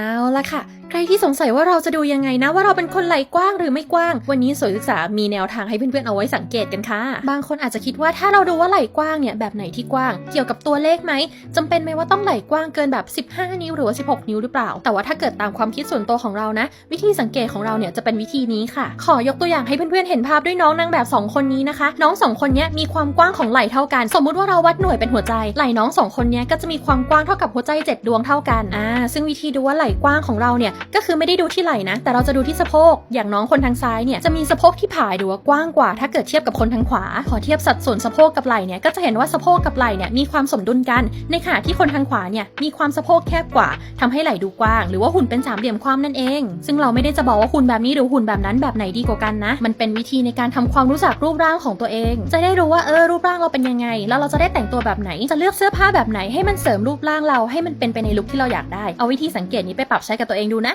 เอาละค่ะ ครที่สงสัยว่าเราจะดูยังไงนะ ว่าเราเป็นคนไหลกว้างหรือไม่กว้าง วันนี้สวยศึกษามีแนวทางให้เพื่อนๆเอาไว้สังเกตกันค่ะ บางคนอาจจะคิดว่าถ้าเราดูว่าไหลกว้างเนี่ยแบบไหนที่กว้าง เกี่ยวกับตัวเลขไหมจำเป็นไหมว่าต้องไหลกว้างเกินแบบ 15 นิ้วหรือว่า 16 นิ้วหรือเปล่า แต่ว่าถ้าเกิดตามความคิดส่วนตัวของเรานะ วิธีสังเกตของเราเนี่ยจะเป็นวิธีนี้ค่ะ ขอยกตัวอย่างให้เพื่อนๆเห็นภาพด้วยน้องนางแบบสองคนนี้นะคะ น้องสองคนนี้มีความกว้างของไหลเท่ากัน สมมุติว่าเราวัดหน่วยเป็นหัวใจ ไหลน้องสองคนนี้ก็จะมีความกว้างเท่ากับหัวใจเจ็ดวงเท่ากันอ่าซึ่งวิธีดูว่าไหลกว้างของเราเนี่ยก็คือไม่ได้ดูที่ไหล่นะ แต่เราจะดูที่สะโพก อย่างน้องคนทางซ้ายเนี่ยจะมีสะโพกที่ผายหรือว่ากว้างกว่า ถ้าเกิดเทียบกับคนทางขวา พอเทียบสัดส่วนสะโพกกับไหล่เนี่ยก็จะเห็นว่าสะโพกกับไหล่เนี่ยมีความสมดุลกัน ในขณะที่คนทางขวาเนี่ยมีความสะโพกแคบกว่าทำให้ไหล่ดูกว้าง หรือว่าหุ่นเป็นสามเหลี่ยมความนั่นเอง ซึ่งเราไม่ได้จะบอกว่าหุ่นแบบนี้หรือหุ่นแบบนั้นแบบไหนดีกว่ากันนะ มันเป็นวิธีในการทำความรู้จักรูปร่างของตัวเอง จะได้รู้ว่าเออรูปร่างเราเป็นยังไง แล้วเราจะได้แต่งตัวแบบไหน จะเลือกเสื้อผ้าแบบไหนให้มันเสริมรูปร่างเราให้มันเป็นไปในลุคที่เราอยากได้ เอาวิธีสังเกตนี้ไปปรับใช้กับตัวเองดูนะ